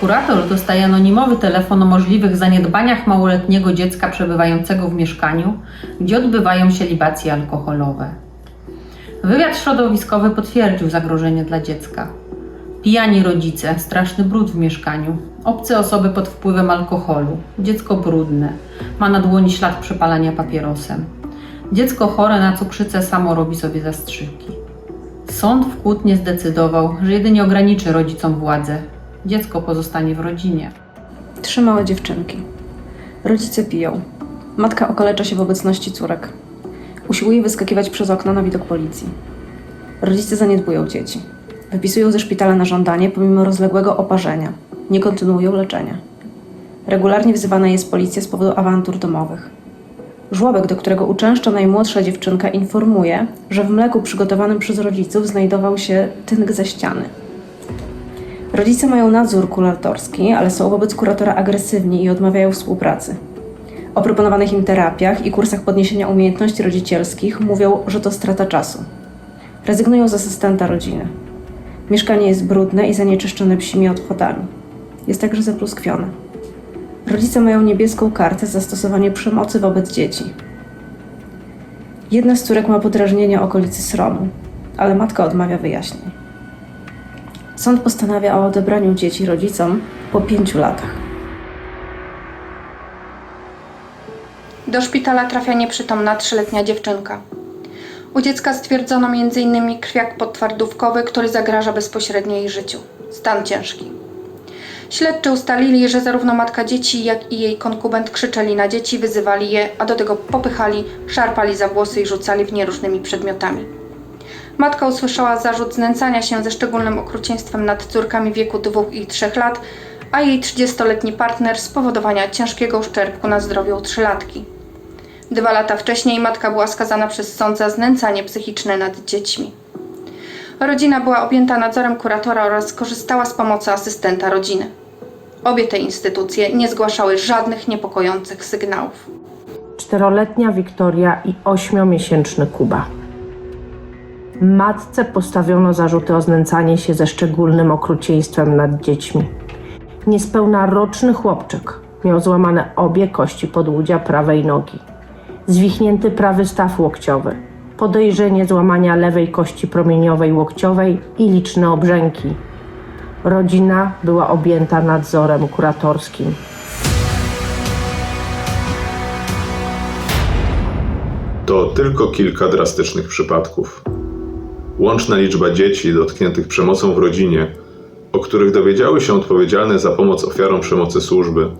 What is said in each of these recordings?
Kurator dostaje anonimowy telefon o możliwych zaniedbaniach małoletniego dziecka przebywającego w mieszkaniu, gdzie odbywają się libacje alkoholowe. Wywiad środowiskowy potwierdził zagrożenie dla dziecka. Pijani rodzice, straszny brud w mieszkaniu, obce osoby pod wpływem alkoholu, dziecko brudne, ma na dłoni ślad przepalania papierosem. Dziecko chore na cukrzycę samo robi sobie zastrzyki. Sąd w Kłótnie zdecydował, że jedynie ograniczy rodzicom władzę. Dziecko pozostanie w rodzinie. Trzy małe dziewczynki. Rodzice piją. Matka okalecza się w obecności córek. Usiłuje wyskakiwać przez okno na widok policji. Rodzice zaniedbują dzieci. Wypisują ze szpitala na żądanie pomimo rozległego oparzenia. Nie kontynuują leczenia. Regularnie wzywana jest policja z powodu awantur domowych. Żłobek, do którego uczęszcza najmłodsza dziewczynka, informuje, że w mleku przygotowanym przez rodziców znajdował się tynk ze ściany. Rodzice mają nadzór kuratorski, ale są wobec kuratora agresywni i odmawiają współpracy. O proponowanych im terapiach i kursach podniesienia umiejętności rodzicielskich mówią, że to strata czasu. Rezygnują z asystenta rodziny. Mieszkanie jest brudne i zanieczyszczone psimi odchodami. Jest także zapluskwione. Rodzice mają niebieską kartę za stosowanie przemocy wobec dzieci. Jedna z córek ma podrażnienie okolicy sromu, ale matka odmawia wyjaśnień. Sąd postanawia o odebraniu dzieci rodzicom po pięciu latach. Do szpitala trafia nieprzytomna trzyletnia dziewczynka. U dziecka stwierdzono m.in. krwiak podtwardówkowy, który zagraża bezpośrednio jej życiu. Stan ciężki. Śledczy ustalili, że zarówno matka dzieci, jak i jej konkubent krzyczeli na dzieci, wyzywali je, a do tego popychali, szarpali za włosy i rzucali w nie różnymi przedmiotami. Matka usłyszała zarzut znęcania się ze szczególnym okrucieństwem nad córkami wieku 2 i 3 lat, a jej 30-letni partner spowodowania ciężkiego uszczerbku na zdrowiu trzylatki. Dwa lata wcześniej matka była skazana przez sąd za znęcanie psychiczne nad dziećmi. Rodzina była objęta nadzorem kuratora oraz korzystała z pomocy asystenta rodziny. Obie te instytucje nie zgłaszały żadnych niepokojących sygnałów. czteroletnia Wiktoria i ośmiomiesięczny Kuba. Matce postawiono zarzuty o znęcanie się ze szczególnym okrucieństwem nad dziećmi. Niespełna roczny chłopczyk miał złamane obie kości podłudzia prawej nogi, zwichnięty prawy staw łokciowy, podejrzenie złamania lewej kości promieniowej łokciowej i liczne obrzęki. Rodzina była objęta nadzorem kuratorskim. To tylko kilka drastycznych przypadków. Łączna liczba dzieci dotkniętych przemocą w rodzinie, o których dowiedziały się odpowiedzialne za pomoc ofiarom przemocy służby,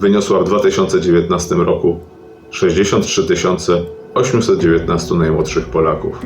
wyniosła w 2019 roku 63 819 najmłodszych Polaków.